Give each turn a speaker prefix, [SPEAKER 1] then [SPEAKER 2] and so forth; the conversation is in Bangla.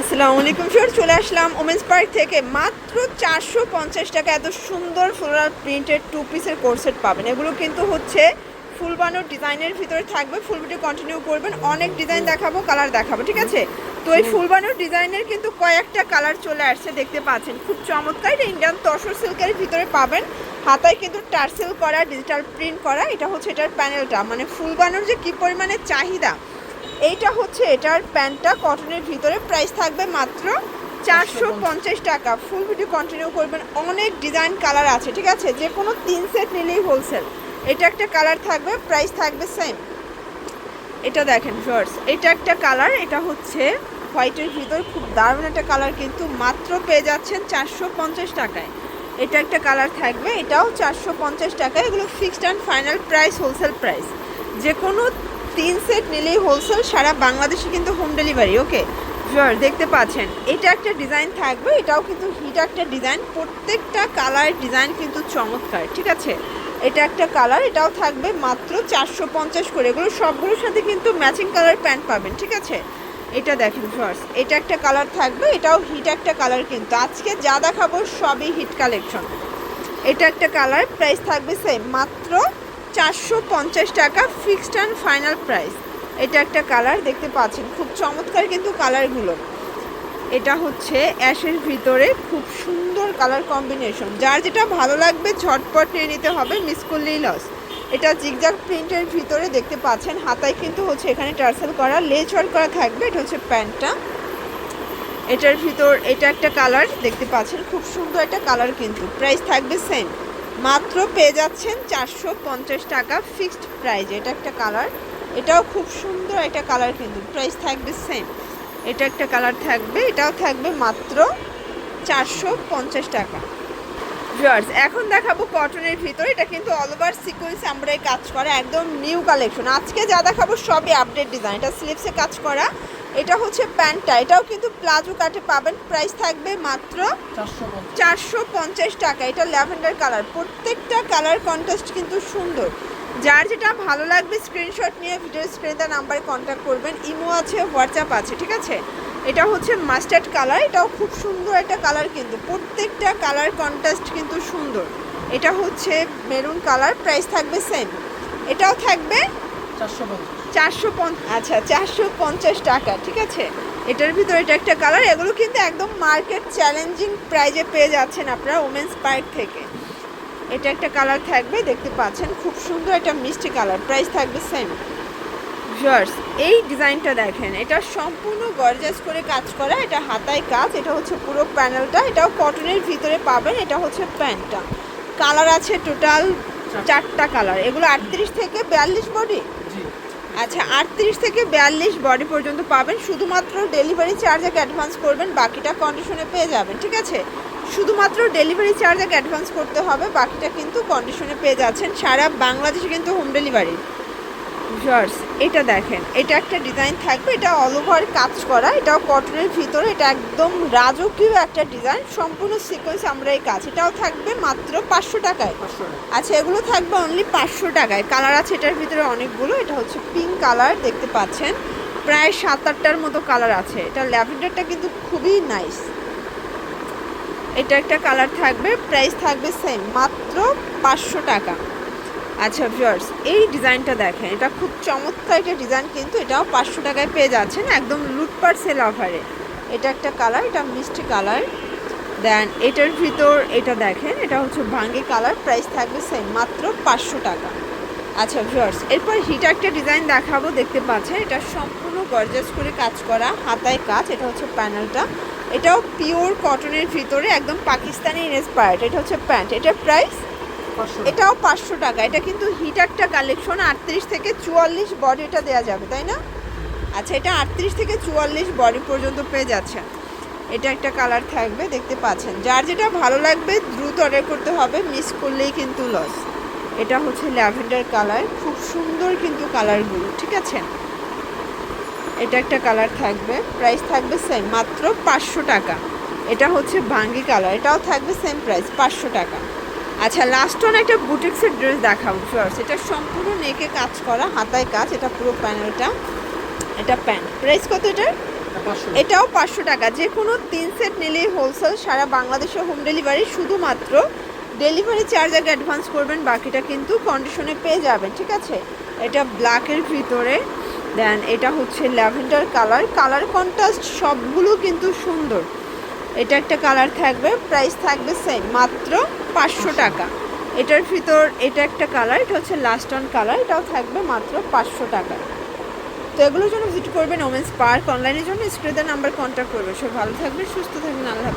[SPEAKER 1] আসসালামু আলাইকুম স্যার চলে আসলাম ওমেন্স পার্ক থেকে। মাত্র চারশো পঞ্চাশ টাকা এত সুন্দর ফ্লোরাল প্রিন্টেড টু পিসের কোর্সেট পাবেন। এগুলো কিন্তু হচ্ছে ফুল বানোর ডিজাইনের ভিতরে থাকবে। ফুল ভিডিও কন্টিনিউ করবেন। অনেক ডিজাইন দেখাবো কালার দেখাবো ঠিক আছে? তো এই ফুল বানোর ডিজাইনের কিন্তু কয়েকটা কালার চলে আসছে দেখতে পাচ্ছেন। খুব চমৎকার এটা ইন্ডিয়ান তসর সিল্কের ভিতরে পাবেন। হাতায় কিন্তু টার্সেল করা ডিজিটাল প্রিন্ট করা এটা হচ্ছে এটার প্যানেলটা মানে ফুল বানোর যে কী পরিমাণে চাহিদা এইটা হচ্ছে এটার প্যান্টটা কটনের ভিতরে। প্রাইস থাকবে মাত্র চারশো পঞ্চাশ টাকা। ফুল ভিডিও কন্টিনিউ করবেন। অনেক ডিজাইন কালার আছে, ঠিক আছে? যে কোনো তিন সেট নিলেই হোলসেল এটা একটা কালার থাকবে প্রাইস থাকবে সেম এটা দেখেন ফার্স এটা একটা কালার এটা হচ্ছে হোয়াইটের ভিতর। খুব দারুণ একটা কালার কিন্তু মাত্র পেয়ে যাচ্ছেন চারশো পঞ্চাশ টাকায়। এটা একটা কালার থাকবে, এটাও চারশো পঞ্চাশ টাকা এগুলো fixed and final price wholesale price যে কোনো তিন সেট নিলেই হোলসেল সারা বাংলাদেশে কিন্তু হোম ডেলিভারি ওকে শিওর দেখতে পাচ্ছেন। এটা একটা ডিজাইন থাকবে, এটাও কিন্তু হিট একটা ডিজাইন প্রত্যেকটা কালার ডিজাইন কিন্তু চমৎকার, ঠিক আছে? এটা একটা কালার এটাও থাকবে মাত্র চারশো পঞ্চাশ করে, এগুলো সবগুলোর সাথে কিন্তু ম্যাচিং কালার প্যান্ট পাবেন, ঠিক আছে? এটা দেখেন ফার্স্ট এটা একটা কালার থাকবে, এটাও হিট একটা কালার কিন্তু। আজকে যা দেখাবো সবই হিট কালেকশন এটা একটা কালার প্রাইস থাকবে সেম মাত্র চারশো পঞ্চাশ টাকা ফিক্সড অ্যান্ড ফাইনাল প্রাইস। এটা একটা কালার দেখতে পাচ্ছেন। খুব চমৎকার কিন্তু কালারগুলো। এটা হচ্ছে অ্যাশের ভিতরে খুব সুন্দর কালার কম্বিনেশন। যার যেটা ভালো লাগবে ঝটপট নিয়ে নিতে হবে, মিস করলেই লস এটা জিগজাগ প্রিন্টের ভিতরে দেখতে পাচ্ছেন। হাতায় কিন্তু হচ্ছে এখানে টার্সেল করা ওয়ার্ক করা থাকবে। এটা হচ্ছে প্যান্টটা। এটার ভিতর, এটা একটা কালার দেখতে পাচ্ছেন। খুব সুন্দর একটা কালার কিন্তু। প্রাইস থাকবে সেম মাত্র পেয়ে যাচ্ছেন চারশো পঞ্চাশ টাকা ফিক্সড প্রাইস এটা একটা কালার। এটাও খুব সুন্দর একটা কালার কিন্তু। প্রাইস থাকবে সেম এটা একটা কালার থাকবে। এটাও থাকবে মাত্র চারশো পঞ্চাশ টাকা। ভিউয়ার্স এখন দেখাবো কটনের ভিতর। এটা কিন্তু অল ওভার সিকোয়েন্স আমরা কাজ করা, একদম নিউ কালেকশন আজকে যা দেখাবো সবই আপডেট ডিজাইন এটা স্লিপসে কাজ করা। এটা হচ্ছে প্যান্টটা এটাও কিন্তু প্লাজো কাটে পাবেন। প্রাইস থাকবে মাত্র চারশো পঞ্চাশ। টাকা। এটা ল্যাভেন্ডার কালার। প্রত্যেকটা কালার কন্টেস্ট কিন্তু সুন্দর। যার যেটা ভালো লাগবে স্ক্রিনশট নিয়ে ভিডিও স্ক্রিনে নাম্বারে কন্ট্যাক্ট করবেন। ইমো আছে হোয়াটসঅ্যাপ আছে ঠিক আছে? এটা হচ্ছে মাস্টার্ড কালার। এটাও খুব সুন্দর একটা কালার কিন্তু। প্রত্যেকটা কালার কন্ট্রাস্ট কিন্তু সুন্দর। এটা হচ্ছে মেরুন কালার। প্রাইস থাকবে সেম এটাও থাকবে চারশো আচ্ছা চারশো পঞ্চাশ টাকা, ঠিক আছে? এটার ভিতরে এটা একটা কালার এগুলো কিন্তু একদম মার্কেট চ্যালেঞ্জিং প্রাইজে পেয়ে যাচ্ছেন আপনারা ওমেন্স পার্ক থেকে। এটা একটা কালার থাকবে, দেখতে পাচ্ছেন, খুব সুন্দর একটা মিষ্টি কালার প্রাইস থাকবে সেম ভিউয়ার্স এই ডিজাইনটা দেখেন, এটা সম্পূর্ণ গর্জাস করে কাজ করা, এটা হাতায় কাজ, এটা হচ্ছে পুরো প্যানেলটা এটাও কটনের ভিতরে পাবেন, এটা হচ্ছে প্যান্টটা। কালার আছে টোটাল চারটা কালার এগুলো আটত্রিশ থেকে বিয়াল্লিশ বডি আচ্ছা আটত্রিশ থেকে বিয়াল্লিশ বডি পর্যন্ত পাবেন। শুধুমাত্র ডেলিভারি চার্জ এক অ্যাডভান্স করবেন, বাকিটা কন্ডিশনে পেয়ে যাবেন, ঠিক আছে? শুধুমাত্র ডেলিভারি চার্জ এক অ্যাডভান্স করতে হবে, বাকিটা কিন্তু কন্ডিশনে পেয়ে যাচ্ছেন। সারা বাংলাদেশে কিন্তু হোম ডেলিভারি ভিউয়ার্স এটা দেখেন এটা একটা ডিজাইন থাকবে এটা অল ওভার কাজ করা এটাও কটনের ভিতরে এটা একদম রাজকীয় একটা ডিজাইন সম্পূর্ণ সিকোয়েন্স আমরা এই কাজ এটাও থাকবে মাত্র পাঁচশো টাকায়। আচ্ছা এগুলো থাকবে অনলি পাঁচশো টাকায়। কালার আছে এটার ভিতরে অনেকগুলো এটা হচ্ছে পিঙ্ক কালার দেখতে পাচ্ছেন। প্রায় সাত আটটার মতো কালার আছে। এটা ল্যাভেন্ডারটা কিন্তু খুবই নাইস এটা একটা কালার থাকবে প্রাইস থাকবে সেম মাত্র পাঁচশো টাকা। আচ্ছা ভিউয়ার্স এই ডিজাইনটা দেখেন, এটা খুব চমৎকার একটা ডিজাইন, কিন্তু এটাও পাঁচশো টাকায় পেয়ে যাচ্ছেন একদম লুটপাট সেল অফারে এটা একটা কালার এটা মিষ্টি কালার দেন এটার ভিতর এটা দেখেন, এটা হচ্ছে ভাঙ্গি কালার প্রাইস থাকবে সেম মাত্র পাঁচশো টাকা। আচ্ছা ভিউয়ার্স এরপর হিট একটা ডিজাইন দেখাবো, দেখতে পাচ্ছেন, এটা সম্পূর্ণ গর্জাস করে কাজ করা, হাতায় কাজ, এটা হচ্ছে প্যানেলটা এটাও পিওর কটনের ভিতরে, একদম পাকিস্তানি ইন্সপায়ার্ড এটা হচ্ছে প্যান্ট এটার প্রাইস এটাও পাঁচশো টাকা। এটা কিন্তু হিট একটা কালেকশন আটত্রিশ থেকে চুয়াল্লিশ বডি এটা দেওয়া যাবে, তাই না? আচ্ছা এটা আটত্রিশ থেকে চুয়াল্লিশ বডি পর্যন্ত পেয়ে যাচ্ছে এটা একটা কালার থাকবে, দেখতে পাচ্ছেন। যার যেটা ভালো লাগবে, দ্রুত অর্ডার করতে হবে মিস করলেই কিন্তু লস এটা হচ্ছে ল্যাভেন্ডার কালার খুব সুন্দর কিন্তু কালারগুলো ঠিক আছে? এটা একটা কালার থাকবে প্রাইস থাকবে সেম মাত্র পাঁচশো টাকা। এটা হচ্ছে ভাঙ্গি কালার এটাও থাকবে সেম প্রাইস পাঁচশো টাকা। আচ্ছা লাস্ট অন একটা বুটিক্সের ড্রেস দেখাবো ফার্স্ট এটা সম্পূর্ণ নেকে কাজ করা হাতায় কাজ এটা পুরো প্যানেলটা। এটা প্যান্ট। প্রাইস কত এটার? এটাও পাঁচশো টাকা। যে কোনো তিন সেট নিলেই হোলসেল সারা বাংলাদেশে হোম ডেলিভারি শুধুমাত্র। ডেলিভারি চার্জ আগে অ্যাডভান্স করবেন বাকিটা কিন্তু কন্ডিশনে পেয়ে যাবেন ঠিক আছে? এটা ব্ল্যাকের ভিতরে। দেন এটা হচ্ছে ল্যাভেন্ডার কালার কালার কন্ট্রাস্ট সবগুলো কিন্তু সুন্দর। এটা একটা কালার থাকবে প্রাইস থাকবে সেম মাত্র পাঁচশো টাকা। এটার ভিতর এটা একটা কালার, এটা হচ্ছে লাস্ট অন কালার এটাও থাকবে মাত্র পাঁচশো টাকা। তো এগুলোর জন্য ভিজিট করবেন ওমেন্স পার্ক অনলাইনের জন্য স্ক্রিনের নাম্বার কন্ট্যাক্ট করবে সব ভালো থাকবে সুস্থ থাকবেন, আল্লাহ